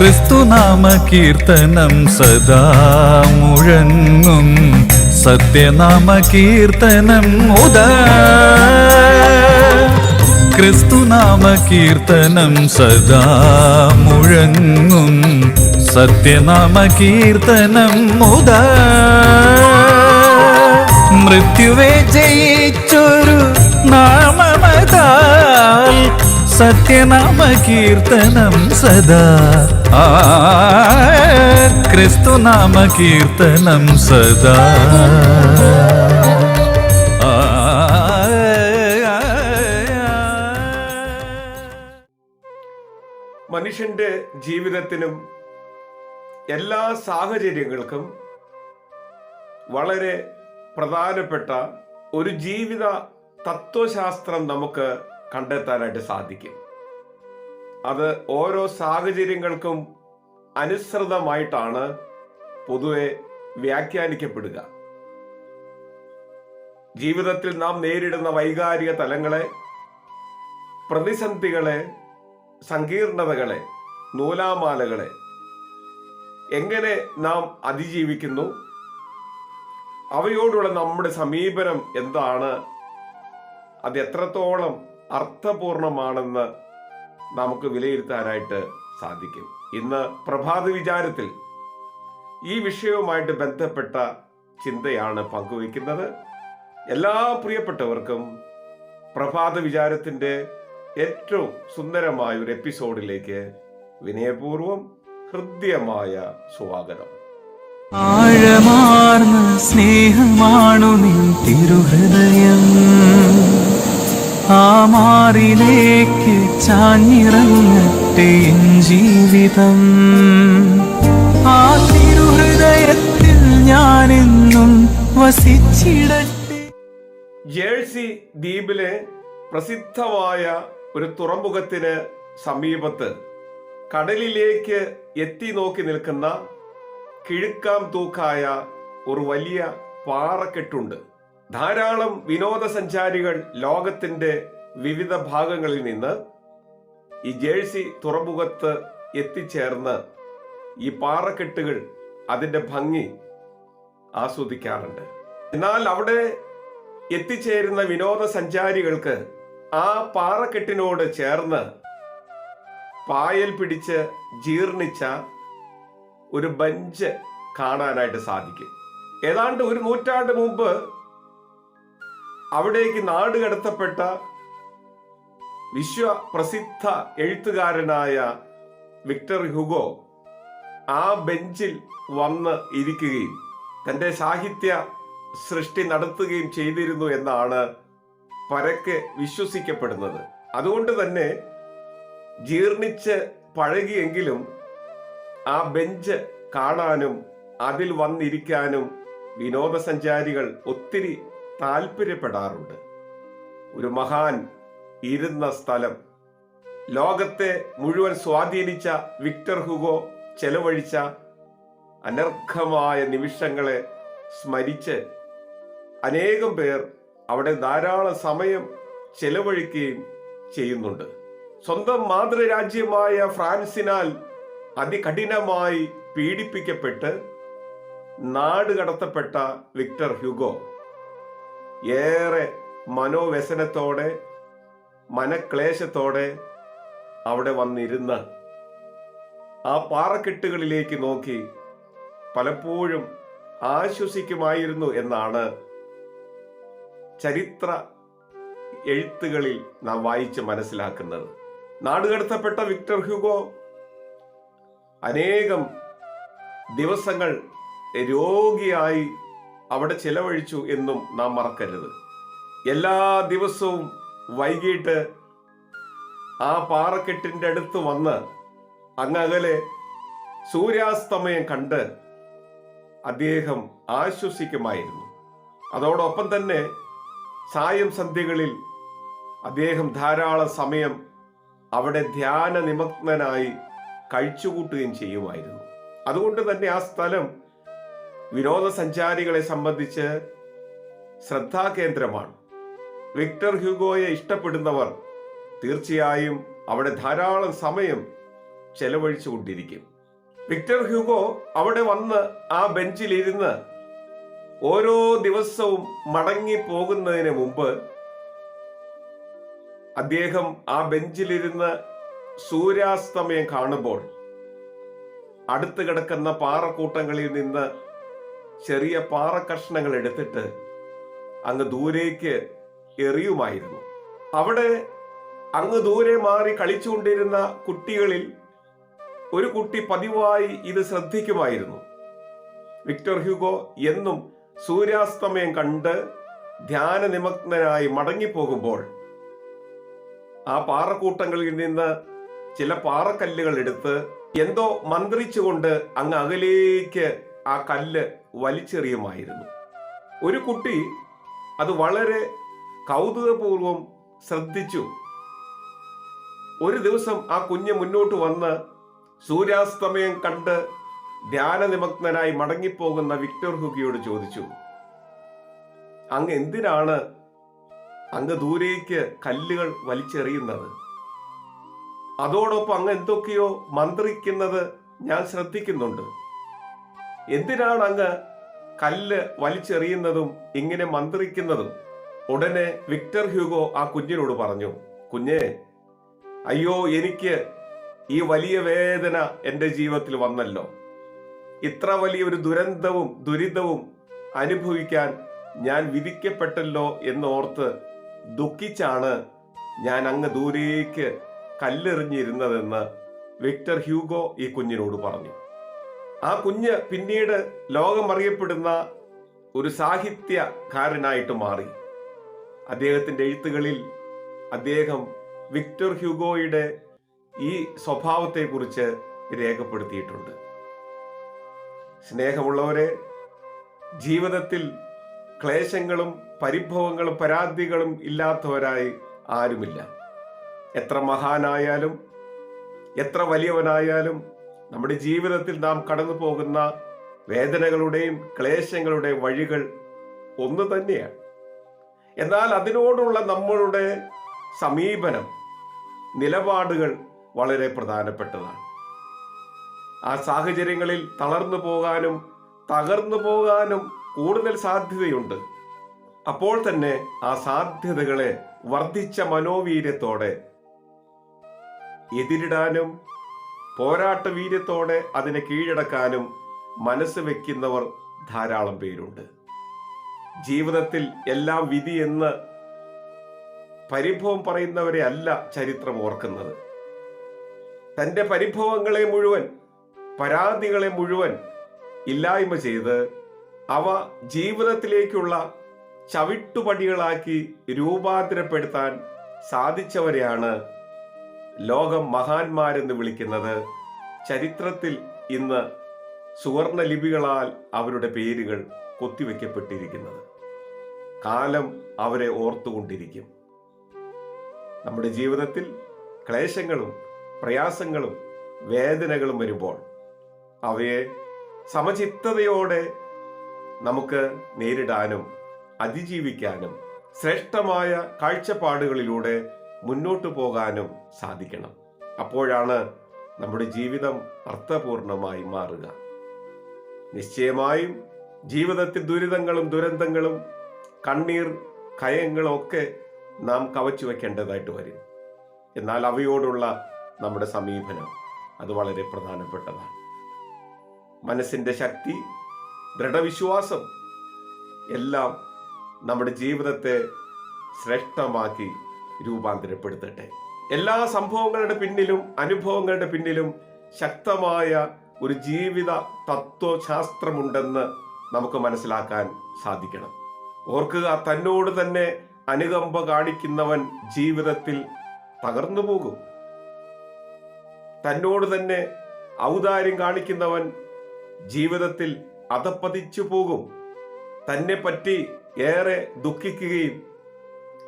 ക്രിസ്തുനാമ കീർത്തനം സദാ മുഴങ്ങും. സത്യനാമ കീർത്തനം ഉദ. ക്രിസ്തുനാമ കീർത്തനം സദാ മുഴങ്ങും. സത്യനാമ കീർത്തനം മുത മൃത്യുവേ ജയിച്ചൊരു സത്യനാമ കീർത്തനം സദാ. ക്രിസ്തുനാമ കീർത്തനം സദാ. മനുഷ്യന്റെ ജീവിതത്തിനും എല്ലാ സാഹചര്യങ്ങൾക്കും വളരെ പ്രധാനപ്പെട്ട ഒരു ജീവിത തത്വശാസ്ത്രം നമുക്ക് കണ്ടെത്താനായിട്ട് സാധിക്കും. അത് ഓരോ സാഹചര്യങ്ങൾക്കും അനുസൃതമായിട്ടാണ് പൊതുവെ വ്യാഖ്യാനിക്കപ്പെടുക. ജീവിതത്തിൽ നാം നേരിടുന്ന വൈകാരിക തലങ്ങളെ പ്രതിസന്ധികളെ സങ്കീർണതകളെ നൂലാമാലകളെ എങ്ങനെ നാം അതിജീവിക്കുന്നു? അവയോടുള്ള നമ്മുടെ സമീപനം എന്താണ്? അത് എത്രത്തോളം അർത്ഥപൂർണമാണെന്ന് നമുക്ക് വിലയിരുത്താനായിട്ട് സാധിക്കും. ഇന്ന് പ്രഭാത വിചാരത്തിൽ ഈ വിഷയവുമായിട്ട് ബന്ധപ്പെട്ട ചിന്തയാണ് പങ്കുവയ്ക്കുന്നത്. എല്ലാ പ്രിയപ്പെട്ടവർക്കും പ്രഭാത വിചാരത്തിന്റെ ഏറ്റവും സുന്ദരമായ ഒരു എപ്പിസോഡിലേക്ക് വിനയപൂർവം ഹൃദ്യമായ സ്വാഗതം. ആഴമാർന്ന സ്നേഹമാണു നിൻ തിരുഹൃദയം. ആ മാറിലേക്ക് ചാഞ്ഞിറങ്ങട്ടെ ജീവിതം. ആ തിരുഹൃദയത്തിൽ ഞാനെന്നും വസിച്ചിടട്ടെ. ജേഴ്സി ദ്വീപിലെ പ്രസിദ്ധമായ ഒരു തുറമുഖത്തിന് സമീപത്ത് കടലിലേക്ക് എത്തി നോക്കി നിൽക്കുന്ന കിഴുക്കാം തൂക്കായ ഒരു വലിയ പാറക്കെട്ടുണ്ട്. ധാരാളം വിനോദസഞ്ചാരികൾ ലോകത്തിന്റെ വിവിധ ഭാഗങ്ങളിൽ നിന്ന് ഈ ജേഴ്സി തുറമുഖത്ത് എത്തിച്ചേർന്ന് ഈ പാറക്കെട്ടുകൾ അതിന്റെ ഭംഗി ആസ്വദിക്കാറുണ്ട്. എന്നാൽ അവിടെ എത്തിച്ചേരുന്ന വിനോദസഞ്ചാരികൾക്ക് ആ പാറക്കെട്ടിനോട് ചേർന്ന് പായൽ പിടിച്ച് ജീർണിച്ച ഒരു ബഞ്ച് കാണാനായിട്ട് സാധിക്കും. ഏതാണ്ട് ഒരു നൂറ്റാണ്ട് മുമ്പ് അവിടേക്ക് നാട് കടത്തപ്പെട്ട വിശ്വപ്രസിദ്ധ എഴുത്തുകാരനായ വിക്ടർ ഹുഗോ ആ ബെഞ്ചിൽ വന്ന് ഇരിക്കുകയും തന്റെ സാഹിത്യ സൃഷ്ടി നടത്തുകയും ചെയ്തിരുന്നു എന്നാണ് പരക്കെ വിശ്വസിക്കപ്പെടുന്നത്. അതുകൊണ്ട് തന്നെ ജീർണിച്ച് പഴകിയെങ്കിലും ആ ബെഞ്ച് കാണാനും അതിൽ വന്നിരിക്കാനും വിനോദസഞ്ചാരികൾ ഒത്തിരി താല്പര്യപ്പെടാറുണ്ട്. ഒരു മഹാൻ ഇരുന്ന സ്ഥലം. ലോകത്തെ മുഴുവൻ സ്വാധീനിച്ച വിക്ടർ ഹുഗോ ചെലവഴിച്ച അനർഘമായ നിമിഷങ്ങളെ സ്മരിച്ച് അനേകം പേർ അവിടെ ധാരാളം സമയം ചെലവഴിക്കുകയും ചെയ്യുന്നുണ്ട്. സ്വന്തം മാതൃരാജ്യമായ ഫ്രാൻസിനാൽ അതികഠിനമായി പീഡിപ്പിക്കപ്പെട്ട് നാട് കടത്തപ്പെട്ട വിക്ടർ ഹ്യൂഗോ ഏറെ മനോവ്യസനത്തോടെ മനക്ലേശത്തോടെ അവിടെ വന്നിരുന്ന ആ പാറക്കെട്ടുകളിലേക്ക് നോക്കി പലപ്പോഴും ആശ്വസിക്കുമായിരുന്നു എന്നാണ് ചരിത്ര എഴുത്തുകളിൽ നാം വായിച്ച് മനസ്സിലാക്കുന്നത്. നാടുകടത്തപ്പെട്ട വിക്ടർ ഹ്യൂഗോ അനേകം ദിവസങ്ങൾ രോഗിയായി അവിടെ ചെലവഴിച്ചു എന്നും നാം മറക്കരുത്. എല്ലാ ദിവസവും വൈകിട്ട് ആ പാറക്കെട്ടിന്റെ അടുത്ത് വന്ന് അങ്ങകലെ സൂര്യാസ്തമയം കണ്ട് അദ്ദേഹം ആശ്വസിക്കുമായിരുന്നു. അതോടൊപ്പം തന്നെ സായം സന്ധ്യകളിൽ അദ്ദേഹം ധാരാളം സമയം അവിടെ ധ്യാന നിമഗ്നനായി കഴിച്ചുകൂട്ടുകയും ചെയ്യുമായിരുന്നു. അതുകൊണ്ട് തന്നെ ആ സ്ഥലം വിനോദസഞ്ചാരികളെ സംബന്ധിച്ച് ശ്രദ്ധാകേന്ദ്രമാണ്. വിക്ടർ ഹ്യൂഗോയെ ഇഷ്ടപ്പെടുന്നവർ തീർച്ചയായും അവിടെ ധാരാളം സമയം ചെലവഴിച്ചുകൊണ്ടിരിക്കും. വിക്ടർ ഹ്യൂഗോ അവിടെ വന്ന് ആ ബെഞ്ചിലിരുന്ന് ഓരോ ദിവസവും മടങ്ങി പോകുന്നതിന് മുമ്പ് അദ്ദേഹം ആ ബെഞ്ചിലിരുന്ന് സൂര്യാസ്തമയം കാണുമ്പോൾ അടുത്ത് കിടക്കുന്ന പാറക്കൂട്ടങ്ങളിൽ നിന്ന് ചെറിയ പാറക്കഷ്ണങ്ങൾ എടുത്തിട്ട് അങ്ങ് ദൂരേക്ക് എറിയുമായിരുന്നു. അവിടെ അങ്ങ് ദൂരെ മാറി കളിച്ചുകൊണ്ടിരുന്ന കുട്ടികളിൽ ഒരു കുട്ടി പതിവായി ഇത് ശ്രദ്ധിക്കുമായിരുന്നു. വിക്ടർ ഹ്യൂഗോ എന്നും സൂര്യാസ്തമയം കണ്ട് ധ്യാന നിമഗ്നനായി മടങ്ങിപ്പോകുമ്പോൾ ആ പാറക്കൂട്ടങ്ങളിൽ നിന്ന് ചില പാറക്കല്ലുകൾ എടുത്ത് എന്തോ മന്ത്രിച്ചുകൊണ്ട് അങ്ങ് അകലേക്ക് ആ കല്ല് വലിച്ചെറിയുമായിരുന്നു. ഒരു കുട്ടി അത് വളരെ കൗതുകപൂർവം ശ്രദ്ധിച്ചു. ഒരു ദിവസം ആ കുഞ്ഞ് മുന്നോട്ട് വന്ന് സൂര്യാസ്തമയം കണ്ട് ധ്യാനനിമഗ്നനായി മടങ്ങിപ്പോകുന്ന വിക്ടർ ഹുഗിയോട് ചോദിച്ചു അങ്ങ് എന്തിനാണ് അങ്ങ് ദൂരേക്ക് കല്ലുകൾ വലിച്ചെറിയുന്നത്? അതോടൊപ്പം അങ്ങ് എന്തൊക്കെയോ മന്ത്രിക്കുന്നത് ഞാൻ ശ്രദ്ധിക്കുന്നുണ്ട്. എന്തിനാണ് അങ്ങ് കല്ല് വലിച്ചെറിയുന്നതും ഇങ്ങനെ മന്ത്രിക്കുന്നതും? ഉടനെ വിക്ടർ ഹ്യൂഗോ ആ കുഞ്ഞിനോട് പറഞ്ഞു കുഞ്ഞെ അയ്യോ എനിക്ക് ഈ വലിയ വേദന എന്റെ ജീവിതത്തിൽ വന്നല്ലോ. ഇത്ര വലിയൊരു ദുരന്തവും ദുരിതവും അനുഭവിക്കാൻ ഞാൻ വിധിക്കപ്പെട്ടല്ലോ എന്നോർത്ത് ദുഃഖിച്ചാണ് ഞാൻ അങ്ങ് ദൂരേക്ക് കല്ലെറിഞ്ഞിരുന്നതെന്ന് വിക്ടർ ഹ്യൂഗോ ഈ കുഞ്ഞിനോട് പറഞ്ഞു. ആ കുഞ്ഞ് പിന്നീട് ലോകം അറിയപ്പെടുന്ന ഒരു സാഹിത്യകാരനായിട്ട് മാറി. അദ്ദേഹത്തിന്റെ എഴുത്തുകളിൽ അദ്ദേഹം വിക്ടർ ഹ്യൂഗോയുടെ ഈ സ്വഭാവത്തെക്കുറിച്ച് രേഖപ്പെടുത്തിയിട്ടുണ്ട്. സ്നേഹമുള്ളവരെ ജീവിതത്തിൽ ക്ലേശങ്ങളും പരിഭവങ്ങളും പരാതികളും ഇല്ലാത്തവരായി ആരുമില്ല. എത്ര മഹാനായാലും എത്ര വലിയവനായാലും നമ്മുടെ ജീവിതത്തിൽ നാം കടന്നു പോകുന്ന വേദനകളുടെയും ക്ലേശങ്ങളുടെയും വഴികൾ ഒന്ന് തന്നെയാണ്. എന്നാൽ അതിനോടുള്ള നമ്മളുടെ സമീപനം നിലപാടുകൾ വളരെ പ്രധാനപ്പെട്ടതാണ്. ആ സാഹചര്യങ്ങളിൽ തളർന്നു പോകാനും തകർന്നു പോകാനും കൂടുതൽ സാധ്യതയുണ്ട്. അപ്പോൾ തന്നെ ആ സാധ്യതകളെ വർദ്ധിച്ച മനോവീര്യത്തോടെ എതിരിടാനും പോരാട്ട വീര്യത്തോടെ അതിനെ കീഴടക്കാനും മനസ്സ് വെക്കുന്നവർ ധാരാളം പേരുണ്ട്. ജീവിതത്തിൽ എല്ലാം വിധി എന്ന് പരിഭവം പറയുന്നവരെ അല്ല ചരിത്രം ഓർക്കുന്നത്. തന്റെ പരിഭവങ്ങളെ മുഴുവൻ പരാതികളെ മുഴുവൻ ഇല്ലായ്മ ചെയ്ത് അവ ജീവിതത്തിലേക്കുള്ള ചവിട്ടുപടികളാക്കി രൂപാന്തരപ്പെടുത്താൻ സാധിച്ചവരെയാണ് ലോകം മഹാന്മാരെന്ന് വിളിക്കുന്നത് ചരിത്രത്തിൽ ഇന്ന് സുവർണ ലിപികളാൽ അവരുടെ പേരുകൾ കൊത്തിവെക്കപ്പെട്ടിരിക്കുന്നത്. കാലം അവരെ ഓർത്തുകൊണ്ടിരിക്കും. നമ്മുടെ ജീവിതത്തിൽ ക്ലേശങ്ങളും പ്രയാസങ്ങളും വേദനകളും വരുമ്പോൾ അവയെ സമചിത്തതയോടെ നമുക്ക് നേരിടാനും അതിജീവിക്കാനും ശ്രേഷ്ഠമായ കാഴ്ചപ്പാടുകളിലൂടെ മുന്നോട്ടു പോകാനും സാധിക്കണം. അപ്പോഴാണ് നമ്മുടെ ജീവിതം അർത്ഥപൂർണമായി മാറുക. നിശ്ചയമായും ജീവിതത്തിൽ ദുരിതങ്ങളും ദുരന്തങ്ങളും കണ്ണീർ കയങ്ങളും ഒക്കെ നാം കവച്ചു വെക്കേണ്ടതായിട്ട് വരും. എന്നാൽ അവയോടുള്ള നമ്മുടെ സമീപനം അത് വളരെ പ്രധാനപ്പെട്ടതാണ്. മനസ്സിന്റെ ശക്തി ദൃഢവിശ്വാസം എല്ലാം നമ്മുടെ ജീവിതത്തെ ശ്രേഷ്ഠമാക്കി രൂപാന്തരപ്പെടുത്തട്ടെ. എല്ലാ സംഭവങ്ങളുടെ പിന്നിലും അനുഭവങ്ങളുടെ പിന്നിലും ശക്തമായ ഒരു ജീവിത തത്വശാസ്ത്രമുണ്ടെന്ന് നമുക്ക് മനസ്സിലാക്കാൻ സാധിക്കണം. ഓർക്കുക തന്നോട് തന്നെ അനുകമ്പ കാണിക്കുന്നവൻ ജീവിതത്തിൽ തകർന്നു പോകും. തന്നോട് തന്നെ ഔദാര്യം കാണിക്കുന്നവൻ ജീവിതത്തിൽ അതപ്പതിച്ചു പോകും. തന്നെ പറ്റി ഏറെ ദുഃഖിക്കുകയും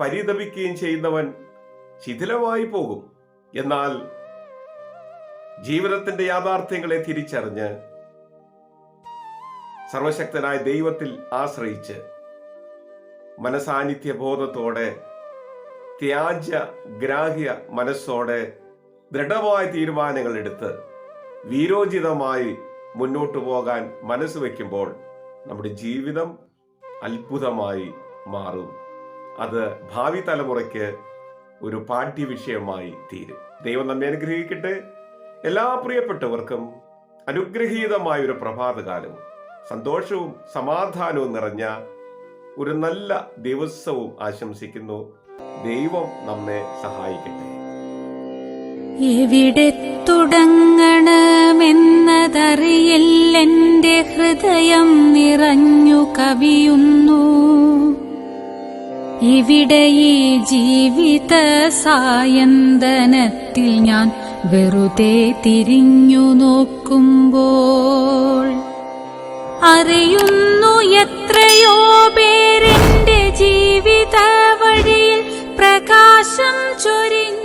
പരിതപിക്കുകയും ചെയ്യുന്നവൻ ശിഥിലമായി പോകും. എന്നാൽ ജീവിതത്തിന്റെ യാഥാർത്ഥ്യങ്ങളെ തിരിച്ചറിഞ്ഞ് സർവശക്തനായ ദൈവത്തിൽ ആശ്രയിച്ച് മനസാന്നിധ്യ ബോധത്തോടെ ത്യാജ്യ ഗ്രാഹ്യ മനസ്സോടെ ദൃഢമായ തീരുമാനങ്ങൾ എടുത്ത് വീരോചിതമായി മുന്നോട്ട് പോകാൻ മനസ്സ് വയ്ക്കുമ്പോൾ നമ്മുടെ ജീവിതം അത്ഭുതമായി മാറും. അത് ഭാവി തലമുറയ്ക്ക് ഒരു പാഠ്യ വിഷയമായി തീരും. ദൈവം നമ്മെ അനുഗ്രഹിക്കട്ടെ. എല്ലാ പ്രിയപ്പെട്ടവർക്കും അനുഗ്രഹീതമായ ഒരു പ്രഭാതകാലവും സന്തോഷവും സമാധാനവും നിറഞ്ഞ ഒരു നല്ല ദിവസവും ആശംസിക്കുന്നു. ദൈവം നമ്മെ സഹായിക്കട്ടെ. എവിടെ തുടങ്ങണമെന്നതറിയില്ലെന്റെ ഹൃദയം നിറഞ്ഞു കവിയുന്നു. ഇവിടെ ഈ ജീവിത സായന്തനത്തിൽ ഞാൻ വെറുതെ തിരിഞ്ഞു നോക്കുമ്പോൾ അറിയുന്നു എത്രയോ പേരെന്റെ ജീവിത വഴിയിൽ പ്രകാശം ചൊരിഞ്ഞു